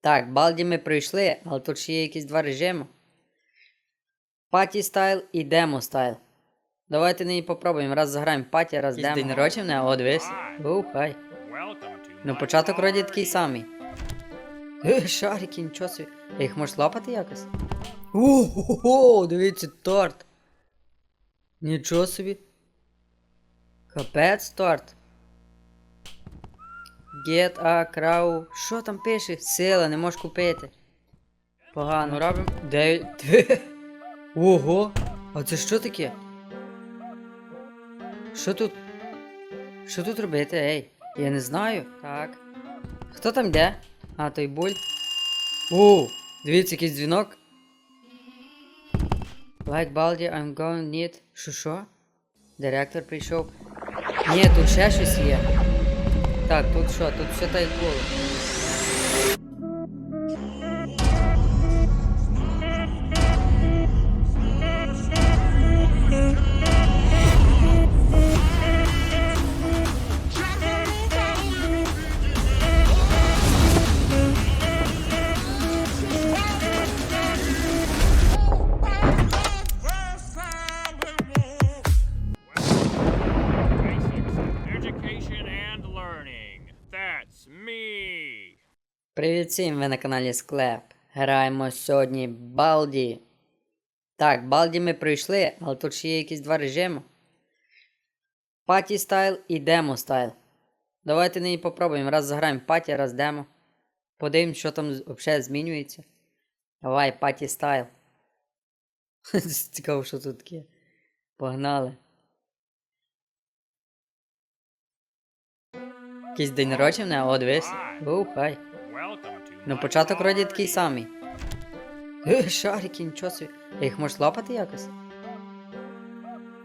Так, Балді ми пройшли, але тут ще є якісь два режими. Паті стайл і демо стайл. Давайте нині попробуємо. Раз заграємо паті, раз демо. День народження, о, дивись. Ух, хай. Ну, початок вроді такий самий. Е, шарики, нічого собі. А їх можеш лапати якось? Ого, дивіться, торт. Нічого собі. Капець торт. Get a crow. Що там пише? Сила, не можеш купити. Погано робимо. Дев'ять. Ого! А це що таке? Що тут? Що тут робити, ей? Я не знаю. Так. Хто там де? А, той буль. О, дивіться, якийсь дзвінок. Like Baldi, I'm going need. Що? Директор прийшов. Ні, тут ще щось є. Так, тут що? Тут все так було. Привіт всім, ви на каналі Склеп. Граємо сьогодні Балді. Так, Балді ми пройшли, але тут ще є якісь два режими. Паті стайл і демо стайл. Давайте нині попробуємо. Раз заграємо паті, раз демо. Подивимось, що там взагалі змінюється. Давай, паті стайл. Цікаво, що тут таке. Погнали. Якийсь день народження, о, дивись. Ух, хай. Welcome to Ну, початок вроді такий самий. Е, шарики, нічого собі. А їх можеш лапати якось?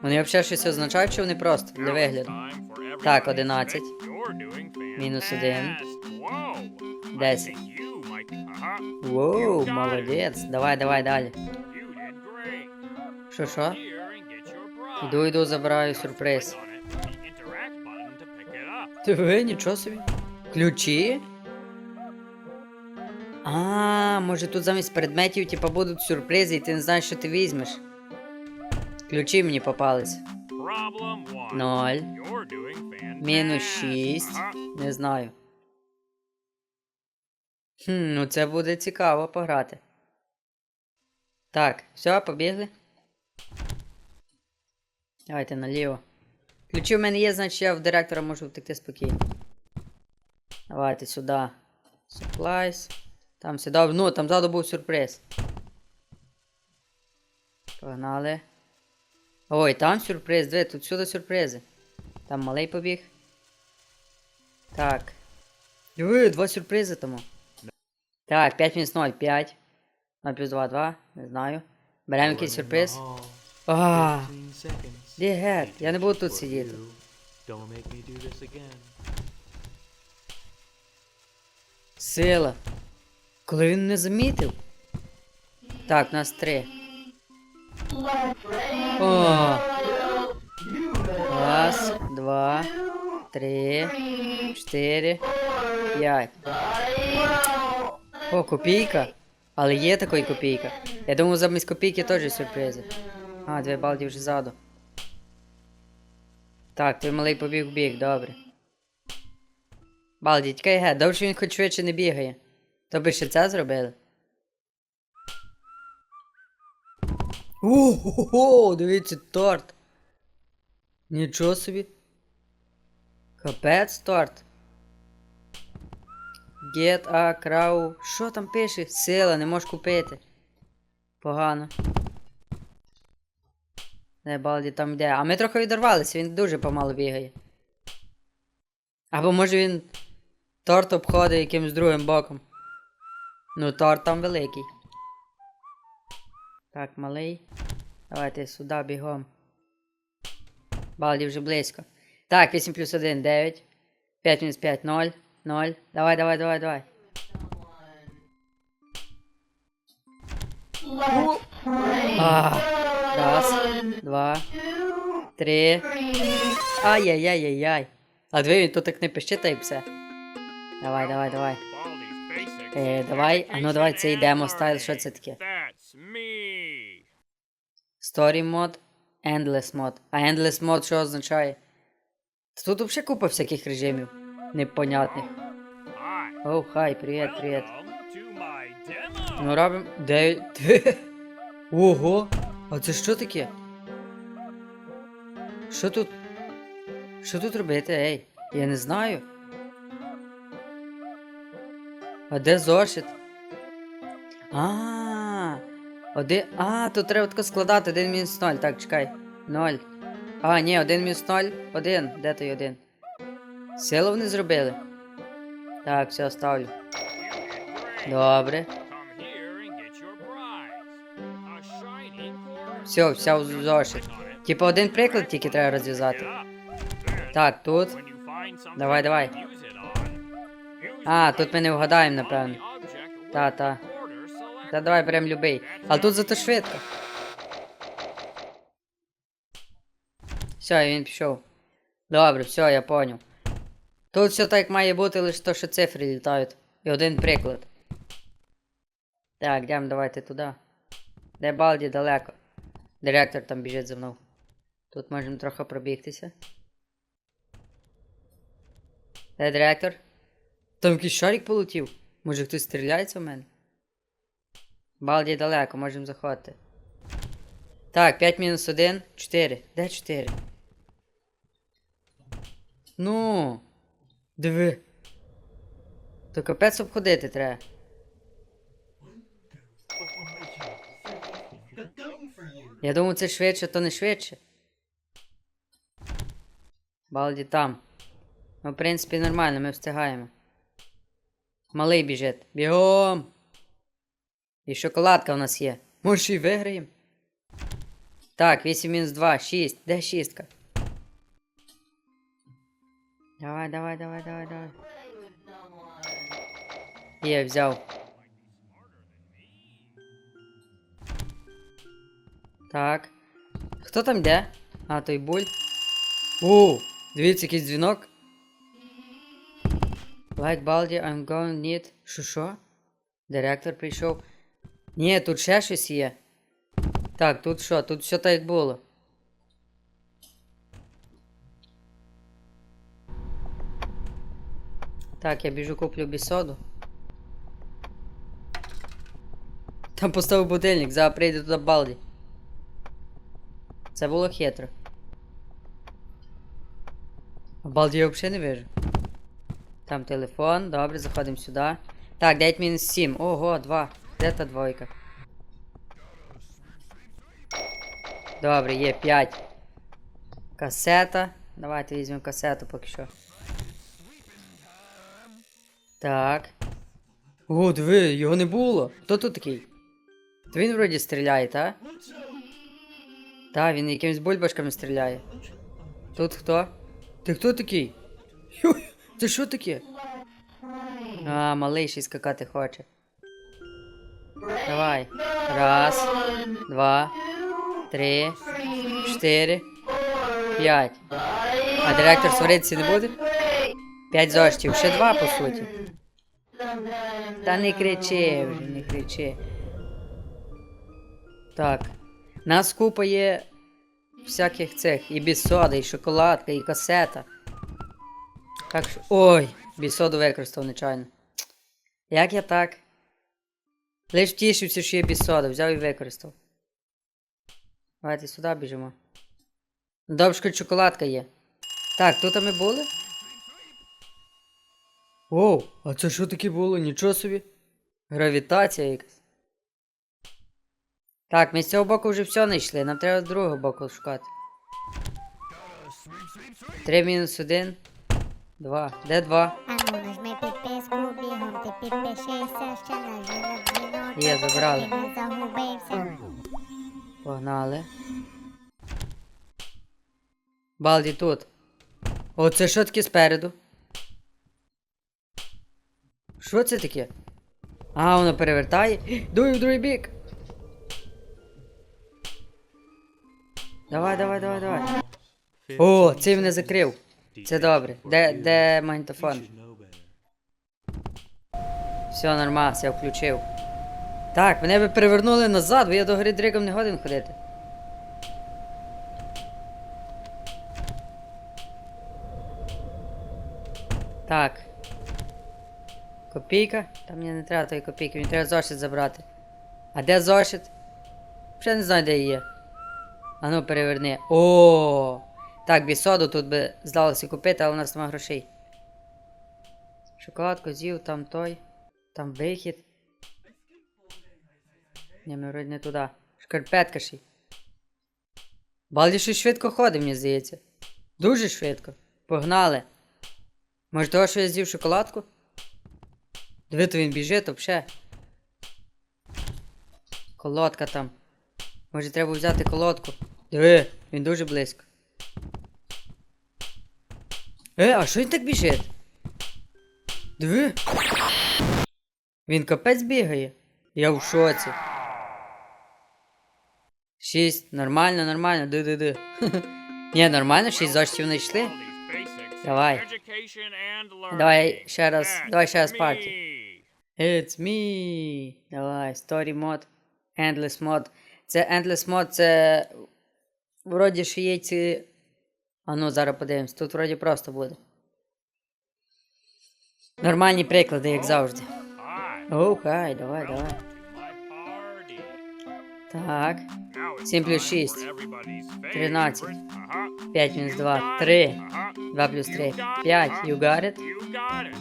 Вони взагалі щось означають, чи вони просто для вигляду? Так, 11. to admit Мінус один. fantastic. Whoa. I 10. think you might be- Ага. Воу, молодець. Давай, давай далі. Що що? Іду, іду, забираю сюрприз. Ти ви, нічого собі. Ключі? А, може тут замість предметів, типа, будуть сюрпризи, і ти не знаєш, що ти візьмеш. Ключі мені попались. Ноль. Мінус 6. Не знаю. Хм, ну це буде цікаво пограти. Так, все, побігли. Давайте наліво. Ключі в мене є, значить я в директора можу втекти спокійно. Давайте сюди. Supplies. Там сюди. Ну, там ззаду був сюрприз. Погнали. Ой, там сюрприз, диви, тут сюди сюрпризи. Там малий побіг. Так. Диви, два сюрпризи тому. Так, 5 мінус 0, 5. 0 плюс 2, 2. Не знаю. Беремо якийсь сюрприз. А, де гет? Я не буду тут сидіти. Сила. Коли він не замітив. Так, нас три. О. Раз, два, три, чотири, п'ять. О, копійка. Але є такої копійка. Я думав, замість копійки теж сюрпризи. А, дві балді вже ззаду. Так, той малий побіг в бік, добре. Балді, тікай ге, що він хоч швидше не бігає. То би ще це зробили. Ого, дивіться, торт. Нічого собі. Капець торт. Get a crow. Що там пише? Сила, не можеш купити. Погано. Не, балді там йде. А ми трохи відорвалися, він дуже помало бігає. Або може він торт обходить якимось другим боком. Ну, торт там великий. Так, малий. Давайте сюди бігом. Балді вже близько. Так, 8 плюс 1, 9. 5 мінус 5, 0. 0. Давай, давай, давай, давай. А, раз, два, три. Ай-яй-яй-яй-яй. А диви, він тут так не пише, та й все. Давай, давай, давай. Е, давай, а ну давай це йдемо стайл, що це таке? Story мод, Endless мод. А Endless мод що означає? Тут взагалі купа всяких режимів. Непонятних. Hi. Оу, хай, привіт, привіт. Ну робимо. Де? Ого! А це що таке? Що тут? Що тут робити, ей? Я не знаю. А де зошит? А, один. А, тут треба тако складати один мінус 0. Так, чекай. 0. А, ні, один мінус 0. Один. Де той один? Силу вони зробили? Так, все, ставлю. Добре. Все, вся в зошит. Типа один приклад тільки треба розв'язати. Так, тут. Давай, давай. А, тут ми не вгадаємо, напевно. Та, та. Та давай беремо любий. Але тут зато швидко. Все, і він пішов. Добре, все, я поняв. Тут все так має бути, лише то, що цифри літають. І один приклад. Так, йдемо давайте туди. Де Балді далеко. Директор там біжить за мною. Тут можемо трохи пробігтися. Де директор? Там якийсь шарик полетів. Може хтось стріляється в мене? Балді далеко, можемо заходити. Так, 5 мінус 1, 4. Де 4? Ну. Диви. То капець обходити треба. Я думаю, це швидше, то не швидше. Балді там. Ну, в принципі, нормально, ми встигаємо. Малий біжить. Бігом! І шоколадка у нас є. Може і виграємо? Так, 8 мінус 2, 6. Де шістка? Давай, давай, давай, давай, давай. Є, взяв. Так. Хто там де? А, той буль. О, дивіться, якийсь дзвінок. Like Baldi, I'm going need. Що що? Директор прийшов. Ні, тут ще щось є. Так, тут що? Тут все так як було. Так, я біжу куплю бісоду. Там поставив будильник, зараз прийде туди Балді. Це було хитро. А Балді я взагалі не вижу. Там телефон, добре, заходимо сюди. Так, 9 мінус 7. Ого, 2. Де та двойка? Добре, є 5. Касета. Давайте візьмемо касету поки що. Так. О, диви, його не було. Хто тут такий? То він вроді стріляє, та? Та, він якимись бульбашками стріляє. Тут хто? Ти хто такий? Це що таке? А, малий ще скакати хоче. Давай. Раз, два, три, чотири, п'ять. А директор сваритися не буде? П'ять зоштів, ще два по суті. Та не кричи вже, не кричи. Так. Нас купа є всяких цих. І бісода, і шоколадка, і касета. Так що. Ой! Бісоду використав нечайно. Як я так? Лиш втішився, що є бісода, взяв і використав. Давайте сюди біжимо. Добре, що шоколадка є. Так, тут ми були? Оу, а це що таке було? Нічого собі. Гравітація якась. Так, ми з цього боку вже все знайшли, нам треба з другого боку шукати. Три мінус один. Два. Де два? Ану, нажми підписку, бігом ти підпишися, ще нажми на дзвіночок, Є, забрали. ти не загубився. Погнали. Балді тут. О, це що таке спереду? Що це таке? А, воно перевертає. Дуй в другий бік. Давай, давай, давай, давай. О, цей мене закрив. Це добре. Де, де магнітофон? Все, нормас, я включив. Так, мене би перевернули назад, бо я до гори дригом не годен ходити. Так. Копійка? Та мені не треба тої копійки, мені треба зошит забрати. А де зошит? Ще не знаю, де є. А ну переверни. О! Так, бісоду тут би здалося купити, але у нас немає грошей. Шоколадку з'їв, там той. Там вихід. Ні, ми вроді не туди. Шкарпетка ще. Балді щось швидко ходить, мені здається. Дуже швидко. Погнали. Може того, що я з'їв шоколадку? Диви, то він біжить, взагалі. Колодка там. Може треба взяти колодку. Диви, він дуже близько. Е, а що він так біжить? Диви. Він капець бігає. Я в шоці. Шість. Нормально, нормально. Ди-ди-ди. Ні, нормально, шість зошитів знайшли. All. Давай. Давай ще раз, давай ще раз That's парті. It's me. Давай, story mod. Endless mod. Це Endless mod, це. Вроді ще є ці. А ну, зараз подивимось. Тут вроді просто буде. Нормальні приклади, як завжди. Hi. Оу, хай, давай, давай. Welcome to my party. Так. Now it's Сім плюс time шість. for everybody's Тринадцять. favorite. Ага. 5 You мінус got 2. it. 3. Ага. 2 плюс 3. You got it. 5. Ага. You got it? You got it.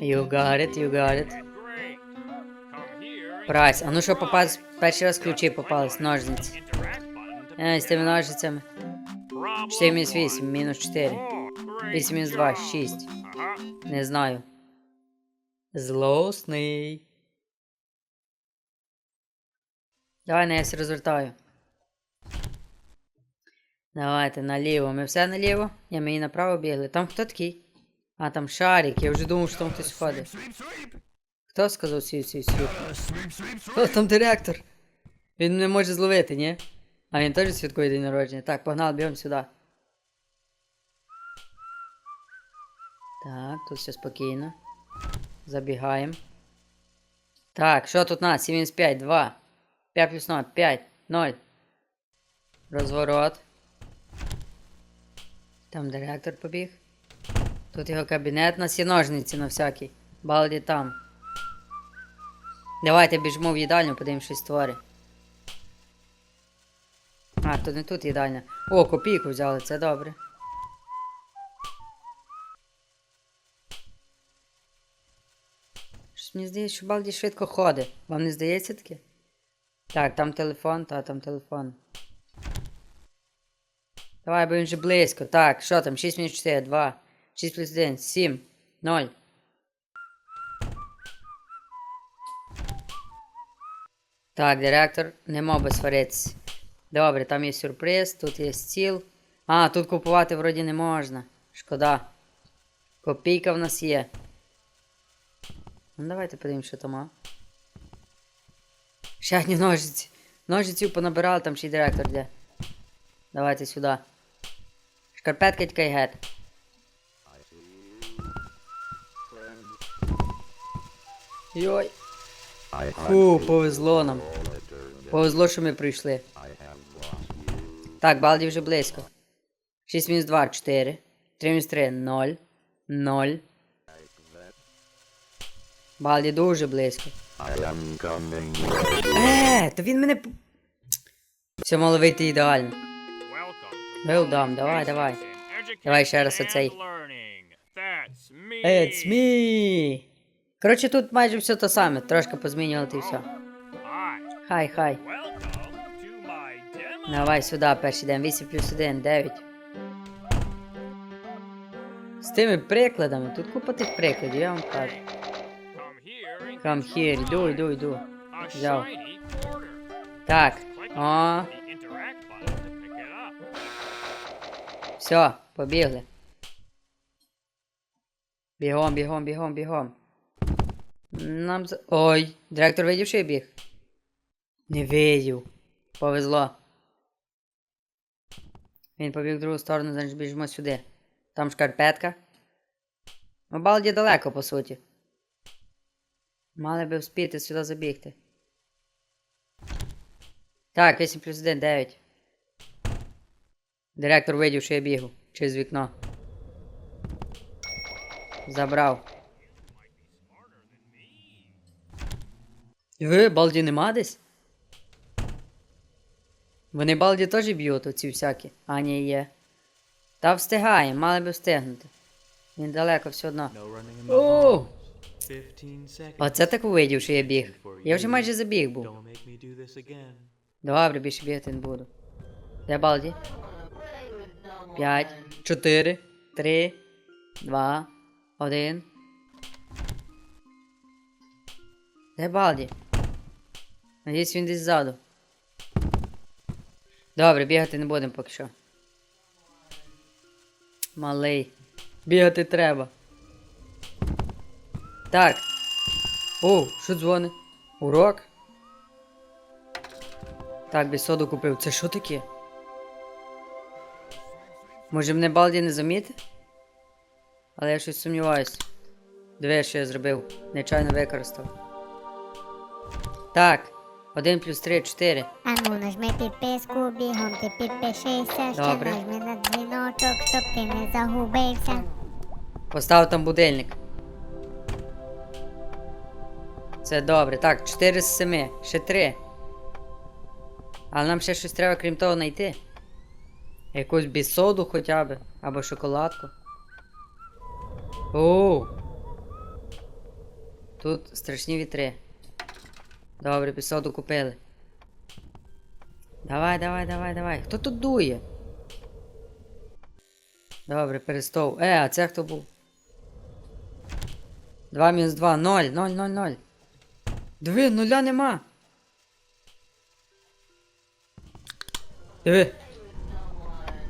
You got it, you got it. Great. Come here and Прайс. А ну що prize. попались? Перший раз ключі Just попались. click on Ножниці. the interact button to Е, з тими pick it up. ножницями. Problem 4 мінус 8, мінус 4. Oh, 8 мінус 2, 6. Не знаю. Злосний. Давай все розвертаю. Давайте наліво. Ми все наліво? Ні, ми направо бігли. Там хто такий? А, там шарик. Я вже думав, що там хтось ходить. Хто сказав свій свій свій? О, там директор. Він не може зловити, ні? А він теж святкує день народження. Так, погнали, бігом сюди. Так, тут все спокійно. Забігаємо. Так, що тут у нас? 7 мінус 5, 2. 5 плюс 0, 5, 0. Розворот. Там директор побіг. Тут його кабінет, нас є на всякий. Балді там. Давайте біжмо в їдальню, подивимось щось створи. А, тут не тут їдальня. О, копійку взяли, це добре. Щось мені здається, що Балді швидко ходить. Вам не здається таке? Так, там телефон, та там телефон. Давай, бо він вже близько. Так, що там? 6 мінус 4, 2. 6 плюс 1, 7, 0. Так, директор не мав би сваритися. Добре, там є сюрприз, тут є стіл. А, тут купувати вроді не можна. Шкода. Копійка в нас є. Ну давайте подивимось, що там. а. Ще ножиці. Ножиців понабирали, там ще й директор де. Давайте сюди. Шкарпетка тільки гет. Йой. Фу, повезло нам. Повезло, що ми прийшли. Так, Балді вже близько. 6 мінус 2, 4. 3 мінус 3, 0. 0. Балді дуже близько. Е, то він мене. Все мало вийти ідеально. Done, давай, давай. Давай ще раз оцей. It's me. Коротше, тут майже все те саме, трошки позмінювали і все. Хай, хай. Давай сюди перший день. 8 плюс 1, 9. З тими прикладами, тут купа тих прикладів, я вам кажу. Come here йду, йду, йду. Взяв. Так. О, все, побігли. Бігом, бігом, бігом, бігом. Нам за... Ой, директор видів, що я біг? Не видів. Повезло. Він побіг в другу сторону, значить біжимо сюди. Там шкарпетка. Ну, балді далеко, по суті. Мали би вспіти сюди забігти. Так, 8 плюс 1, 9. Директор видів, що я бігу через вікно. Забрав. Ви, балді нема десь? Вони балді теж б'ють оці всякі. А, ні, є. Та встигаємо, мали би встигнути. Він далеко все одно. No running in О! halls. 15 seconds. Оце так увидів, що я біг. Я вже майже забіг був. Добре, більше бігати не буду. Де балді? П'ять, чотири, три, два, один. Де балді? Надіюсь, він десь ззаду. Добре, бігати не будемо поки що. Малий. Бігати треба. Так. О, що дзвонить? Урок? Так, би соду купив. Це що таке? Може мене балді не заміти? Але я щось сумніваюсь. Диви, що я зробив. Нечайно використав. Так. 1 плюс 3, 4. А ну нажми підписку, бігом ти підпишися, ще Добре. нажми на дзвіночок, щоб ти не загубився. Постав там будильник. Це добре. Так, 4 з 7. Ще 3. Але нам ще щось треба, крім того, знайти. Якусь бісоду хоча б. Або шоколадку. Оу. Тут страшні вітри. Добре, бісоду купили. Давай, давай, давай, давай. Хто тут дує? Добре, перестов. Е, а це хто був? 2 мінус 2, 0, 0, 0, 0. Диви, нуля нема. Диви.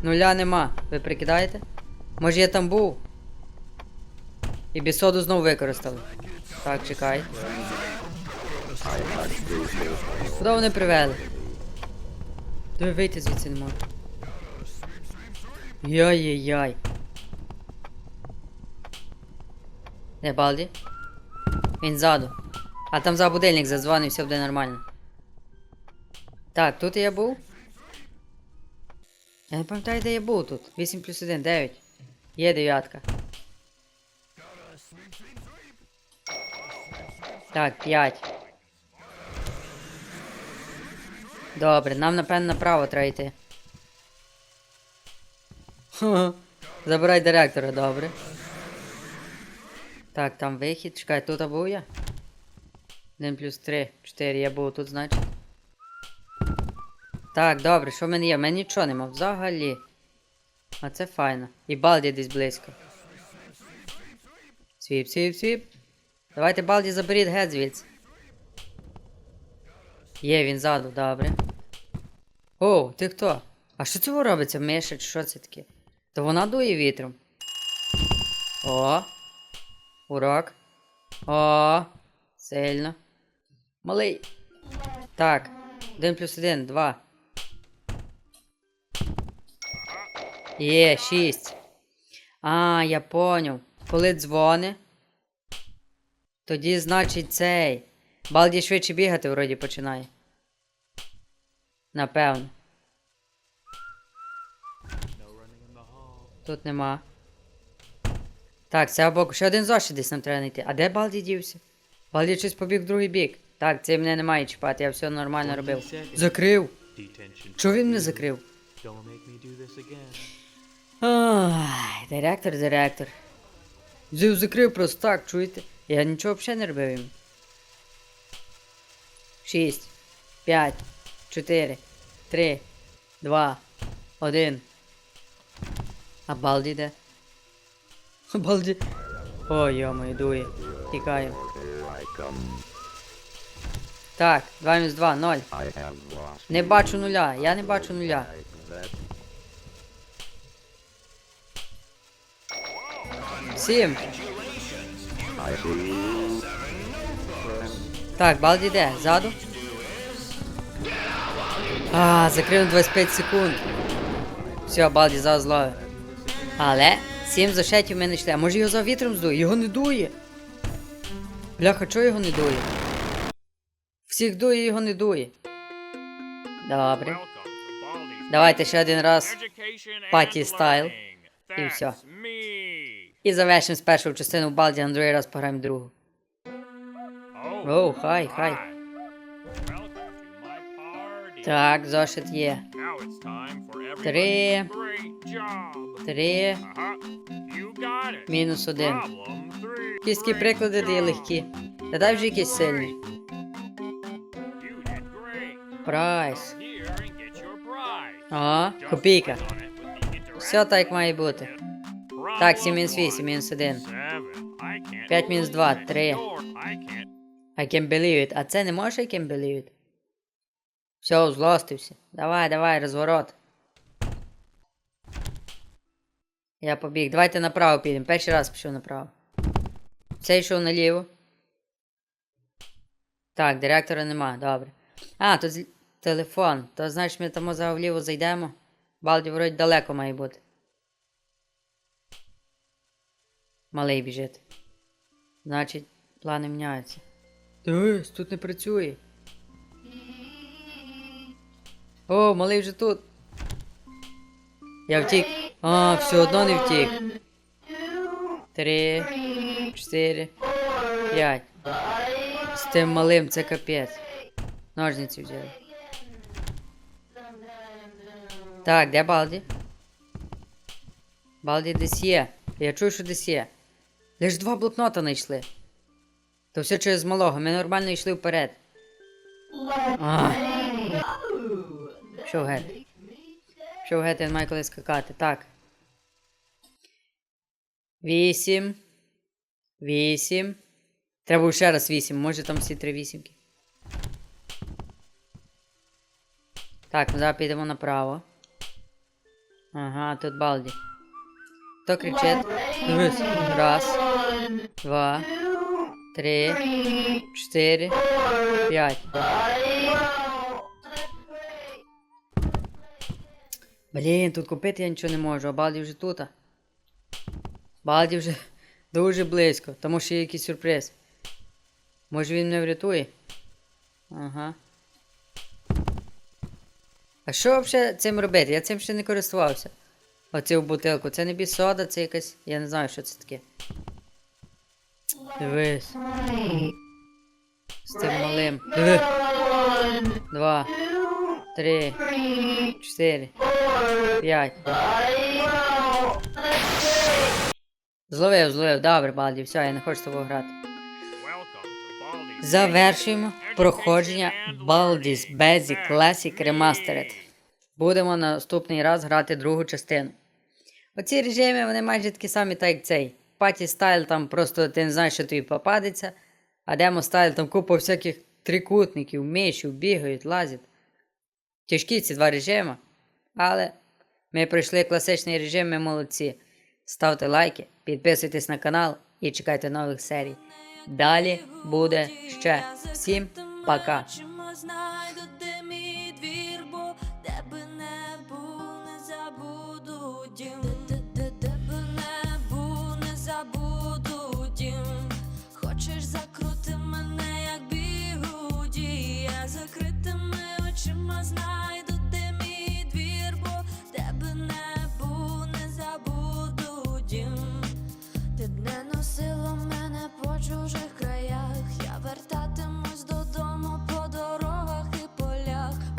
Нуля нема. Ви прикидаєте? Може я там був? І бісоду знову використали. Так, чекай. Куди вони привели? Диви, вийти звідси не можу. Яй-яй-яй. Де Балді? Він ззаду. А там за будильник задзвонив, все буде нормально. Так, тут я був. Я не пам'ятаю, де я був тут. 8 плюс 1, 9. Є дев'ятка. Так, 5. Добре, нам напевно направо треба йти. Забирай директора, добре. Так, там вихід. Чекай, тут був я. 1 плюс 3, 4, я був тут, значить. Так, добре, що в мене є? В мене нічого нема взагалі. А це файно. І балді десь близько. Свіп, свіп, свіп. Давайте балді заберіть геть звідси. Є, він ззаду, добре. О, ти хто? А що це робиться? Миша що це таке? То вона дує вітром. О. Урок. О. Сильно. Малий. Так. 1 плюс 1, 2. Є, 6. А, я поняв. Коли дзвони. Тоді, значить, цей. Балді швидше бігати вроді починає. Напевно. Тут нема. Так, це або ще один зошит десь нам треба знайти. А де Балді дівся? Балді щось побіг в другий бік. Так, це мене не має чіпати, я все нормально робив. Закрив. Чого він мене закрив? Ай, директор, директор. Взяв закрив просто так, чуєте? Я нічого взагалі не робив їм. Шість, п'ять, чотири, три, два, один. А Балді де? Балді. Ой, йомо, дує. Тікаємо. Так, 2 мінус 2, 0. Не бачу нуля, я не бачу нуля. Сім. Так, Балді де? Ззаду? А, закрив на 25 секунд. Все, Балді зараз. Але 7 зашетів ми не йшли. А може його за вітром здує? Його не дує. Бляха, чого його не дує? Всіх дує, його не дує. Добре. Давайте ще один раз. Паті стайл. І me. І завершимо з першого частину Балді, на раз пограємо другу. Оу, хай, хай. Так, зошит є. Три. Три, мінус один. Great приклади дає job. легкі. Та дай вже якісь сильні. Прайс. Ага, копійка. Все так має бути. Так, 7 мінус one. 8, мінус 1. Seven. I can't П'ять мінус open два, this три. door. I can't. I can believe it. А це не може I can believe it? Все, злостився. Давай, давай, розворот. Я побіг. Давайте направо підемо. Перший раз пішов направо. Цей йшов наліво. Так, директора нема, добре. А, тут телефон. То значить ми там вліво зайдемо. Балді вроді далеко має бути. Малий біжить. Значить, плани міняються. Дивись, тут не працює. О, малий вже тут. Я втік. А, все одно не втік. Три, чотири, п'ять. З тим малим це капець. Ножниці взяли. Так, де Балді? Балді десь є. Я чую, що десь є. Лиш два блокнота знайшли. То все через малого, ми нормально йшли вперед. А. Що геть? Що геть, я не маю коли скакати. Так. Вісім. Вісім. Треба ще раз вісім. Може там всі три вісімки. Так, ми зараз підемо направо. Ага, тут балді. Хто кричить? Дивись. Раз. Два. Три. Чотири. П'ять. Блін, тут купити я нічого не можу, а Балді вже тут. Балді вже дуже близько, тому що є якийсь сюрприз. Може він мене врятує? Ага. А що взагалі цим робити? Я цим ще не користувався. Оцю бутилку. Це не бісода, це якась. Я не знаю, що це таке. Дивись. З цим малим. Диви. Два. Три. Чотири. П'ять. Зловив, зловив. Добре, Балді, все, я не хочу з тобою грати. Baldi's Завершуємо проходження Baldur's Basic Classic Remastered. Будемо наступний раз грати другу частину. Оці режими вони майже такі самі, так як цей. Паті стайл там просто ти не знаєш, що тобі попадеться. А демо стайл там купа всяких трикутників, мишів, бігають, лазять. Тяжкі ці два режими. Але ми пройшли класичний режим, ми молодці. Ставте лайки, підписуйтесь на канал і чекайте нових серій. Далі буде ще. Всім пока! Закрути мене, як бігуді, я закритими очима знаю. чужих.